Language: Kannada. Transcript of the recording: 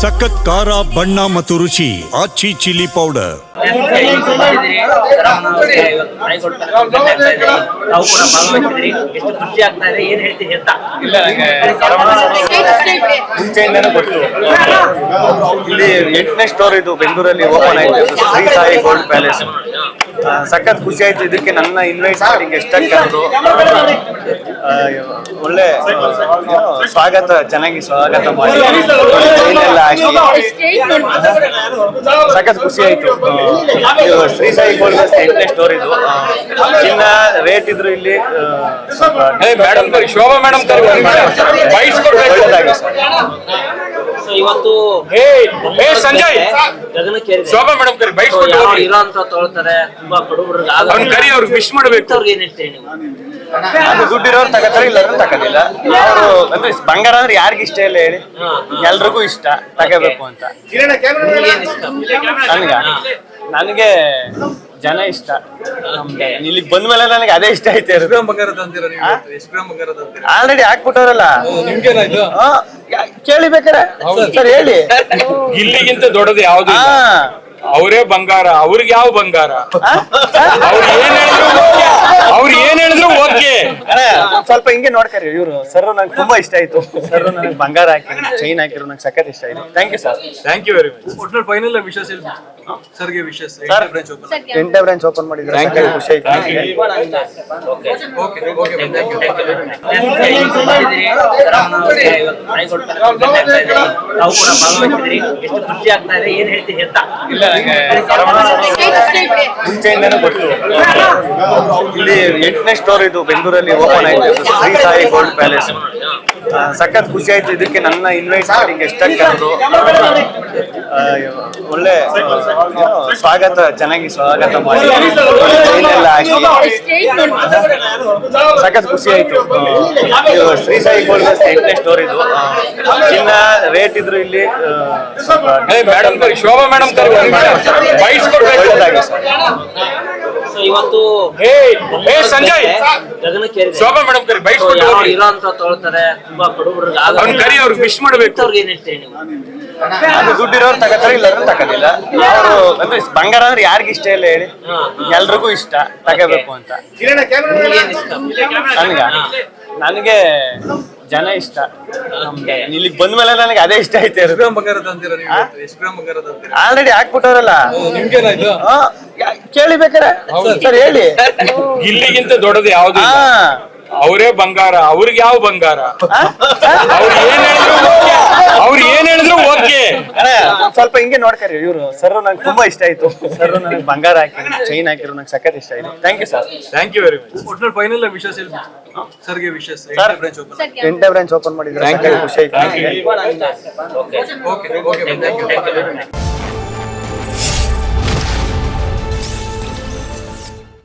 ಸಖತ್ ಖಾರ, ಬಣ್ಣ ಮತ್ತು ರುಚಿ, ಆಚಿ ಚಿಲ್ಲಿ ಪೌಡರ್. ಇಲ್ಲ ಎಂಟನೇ ಸ್ಟೋರ್ ಇದು ಬೆಂಗಳೂರಲ್ಲಿ ಓಪನ್ ಆಯ್ತು. ಶ್ರೀ ಸಾಯಿ ಗೋಲ್ಡ್ ಪ್ಯಾಲೇಸ್ ಸಖತ್ ಖುಷಿ ಆಯ್ತು. ಇದಕ್ಕೆ ನನ್ನ ಇನ್ವೈಟ್ ಮಾಡಿ ಗೆಸ್ಟ್ ಒಳ್ಳೆ ಸ್ವಾಗತ ಚೆನ್ನಾಗಿ ಸ್ವಾಗತ ಮಾಡಿ. ಹಾಕಿ ಸಖತ್ ಖುಷಿ ಆಯ್ತು. ಶ್ರೀ ಸಾಯಿ ಗೋಲ್ಡ್ ಎಂಟನೇ ಸ್ಟೋರ್ ಇದು. ಚಿನ್ನ ರೇಟ್ ಇದ್ರು ಇಲ್ಲಿ ಮೇಡಮ್ ಶೋಭಾ ಮೇಡಮ್ ಒಳ್ಳೆದಾಗಿ ಸರ್. ಇವತ್ತು ಸಂಜಯ್! ಗಗನಕ್ಕೆ. ಶೋಭಾ ಮೇಡಮ್ ಕರಿ ಇರೋ ಅಂತ ತೊಗೊಳ್ತಾರೆ ತುಂಬಾ ಬಡವರಿಗೆ ಅವ್ನ್ ಕರಿ ಅವ್ರಿಗೆ ವಿಶ್ ಮಾಡ್ಬೇಕು. ಅವ್ರಿಗೆ ಏನ್ ಹೇಳ್ತೀರಿ ನೀವು? ಅದು ದುಡ್ಡಿರೋರು ತಗೋತಾರೆ ಇಲ್ಲರೂ ತಗೋದಿಲ್ಲ. ಅವರು ಅಂದ್ರೆ ಬಂಗಾರ ಅಂದ್ರೆ ಯಾರಿಗ ಇಷ್ಟ ಇಲ್ಲ ಹೇಳಿ? ಎಲ್ರಿಗೂ ಇಷ್ಟ ತಗೋಬೇಕು ಅಂತ. ನಿಮ್ಗೆ ಏನ್ ಇಷ್ಟ? ನನ್ಗ? ನನಗೆ ಜನ ಇಷ್ಟ. ಇಲ್ಲಿಗೆ ಬಂದ್ಮೇಲೆ ನನಗೆ ಅದೇ ಇಷ್ಟ ಐತೆ ಆಲ್ರೆಡಿ ಹಾಕ್ಬಿಟ್ಟವ್ರಲ್ಲ. ನಿಮ್ಗೇನಾಯ್ತು ಕೇಳಿ ಬೇಕಾರೆ? ಸರ್ ಹೇಳಿ. ಇಲ್ಲಿಗಿಂತ ದೊಡ್ಡದು ಯಾವ್ದು ಅವರೇ ಬಂಗಾರ ಅವ್ರಿಗೆ ಯಾವ ಬಂಗಾರ? ಅವ್ರು ಏನ್ ಹೇಳಿದ್ರು ಓಕೆ ಅವ್ರು ಏನ್ ಹೇಳಿದ್ರು ಓಕೆ. ಸ್ವಲ್ಪ ಹಿಂಗೆ ನೋಡ್ಕರಿ ಇವ್ರು ಸರ್ ನಂಗೆ ತುಂಬಾ ಇಷ್ಟ ಆಯ್ತು. ಸರ್ ನನಗೆ ಬಂಗಾರ ಹಾಕಿದ್ರು ಚೈನ್ ಹಾಕಿದ್ರು ನಂಗೆ ಸಖತ್ ಇಷ್ಟ ಆಯ್ತು. Thank you sir thank you very much ಒಟ್ನಲ್ಲಿ ಫೈನಲ್ ವಿಶಸ್ ಹೇಳ್ಬಿಟ್ಟು ಸರ್ಗೆ ವಿಶಸ್ ಸರ್ ಬ್ರಾಂಚ್ ಓಪನ್ ಎಂಟೇ ಬ್ರಾಂಚ್ ಓಪನ್ ಮಾಡಿದ್ರು ಥ್ಯಾಂಕ್ ಯು ಖುಷಿ ಆಯ್ತು. Okay okay okay thank you ನಾವು ಕೂಡ ಭಾಗವಹಿಸಿದ್ರಿ ಎಷ್ಟು ಖುಷಿ ಆಗ್ತಾ ಇದೆ ಏನ್ ಹೇಳ್ತೀನಿ ಅಂತ ಇಲ್ಲ ನಂಗೆ ಗೊತ್ತು. ಇಲ್ಲಿ ಎಂಟನೇ ಸ್ಟೋರ್ ಇದು ಬೆಂಗಳೂರಲ್ಲಿ ಓಪನ್ ಆಯ್ತು. ಶ್ರೀ ಸಾಯಿ ಗೋಲ್ಡ್ ಪ್ಯಾಲೇಸ್ ಸಖತ್ ಖುಷಿ ಆಯ್ತು ಇದಕ್ಕೆ ನನ್ನ ಇನ್ವೈಟ್ ಮಾಡಿ ಗೆಸ್ಟ್ ಕರೆದು. ಒಳ್ಳೆ ಸ್ವಾಗತ ಚೆನ್ನಾಗಿ ಸ್ವಾಗತ ಮಾಡಿ. ಎಲ್ಲ ಹಾಕಿ? ಸಖತ್ ಖುಷಿ ಆಯ್ತು. ಶ್ರೀ ಸಾಯಿ ಗೋಲ್ಡ್ ಎಂಟನೇ ಸ್ಟೋರ್ ಇದು. ಚಿನ್ನ ರೇಟ್ ಇದ್ರು ಇಲ್ಲಿ madam Shobha madam sir. So ಇವತ್ತು ಏ ಸಂಜಯ್. ಶೋಭಾ ಮೇಡಮ್ ಕರಿ ಇರೋ ಅಂತ ತೊಗೊಳ್ತಾರೆ. ತುಂಬಾ ಬಡವರಿಗೆ ಅವ್ನ್ ಕರಿ ಅವ್ರಿಗೆ ವಿಶ್ ಮಾಡ್ಬೇಕು. ಅವ್ರಿಗೆ ಏನ್ ಹೇಳ್ತೀರಿ ನೀವು? ಅದು ದುಡ್ಡಿರೋರು ತಗೋತಾರೆ ಇಲ್ಲರೂ ತಗೋದಿಲ್ಲ. ಅವರು ಅಂದ್ರೆ ಬಂಗಾರ ಅಂದ್ರೆ ಯಾರಿಗ ಇಷ್ಟ ಇಲ್ಲ ಹೇಳಿ? ಎಲ್ರಿಗೂ ಇಷ್ಟ ತಗೋಬೇಕು ಅಂತ. ನನ್ಗೆ ಏನ್ ಇಷ್ಟ? ನನ್ಗ? ನನಗೆ ಜನ ಇಷ್ಟ. ಇಲ್ಲಿಗೆ ಬಂದ್ಮೇಲೆ ನನಗೆ ಅದೇ ಇಷ್ಟ ಐತೆ ಎಷ್ಟು ಗ್ರಾಮ್ ಬಂಗಾರ ತಂದಿರ ನೀವು ಇವತ್ತು? ಎಷ್ಟು ಗ್ರಾಮ್ ಬಂಗಾರ ತಂದಿರ ಆಲ್ರೆಡಿ ಹಾಕ್ಬಿಟ್ಟವ್ರಲ್ಲ. ನಿಮ್ಗೇನಾಯ್ತು ಕೇಳಿ ಬೇಕಾರೆ ಸರ್ ಹೇಳಿ. ಇಲ್ಲಿಗಿಂತ ದೊಡ್ಡದು ಯಾವ್ದು ಹಾ. ಅವರೇ ಬಂಗಾರ ಅವ್ರಿಗೆ ಯಾವ ಬಂಗಾರ? ಅವ್ರು ಏನ್ ಹೇಳಿದ್ರು ಅವ್ರು ಏನ್ ಹೇಳಿದ್ರು ಓಕೆ. ಸ್ವಲ್ಪ ಹಿಂಗೆ ನೋಡ್ಕರಿ ಇವ್ರು ಸರ್ ನಂಗೆ ತುಂಬಾ ಇಷ್ಟ ಆಯ್ತು. ಸರ್ ನನಗೆ ಬಂಗಾರ ಹಾಕಿದ್ರು ಚೈನ್ ಹಾಕಿದ್ರು ನಂಗೆ ಸಖತ್ ಇಷ್ಟ ಆಯ್ತು. Thank you sir thank you very much ಒಟ್ನಲ್ಲಿ ಫೈನಲ್ ವಿಶಸ್ ಹೇಳ್ಬಿಟ್ಟು ಸರ್ಗೆ ವಿಶೇಷ ಸರ್ ಬ್ರಾಂಚ್ ಓಪನ್ ಎಂಟನೇ ಬ್ರಾಂಚ್ ಓಪನ್ ಮಾಡಿದ್ರೆ ಖುಷಿ ಆಯ್ತು. Okay okay thank you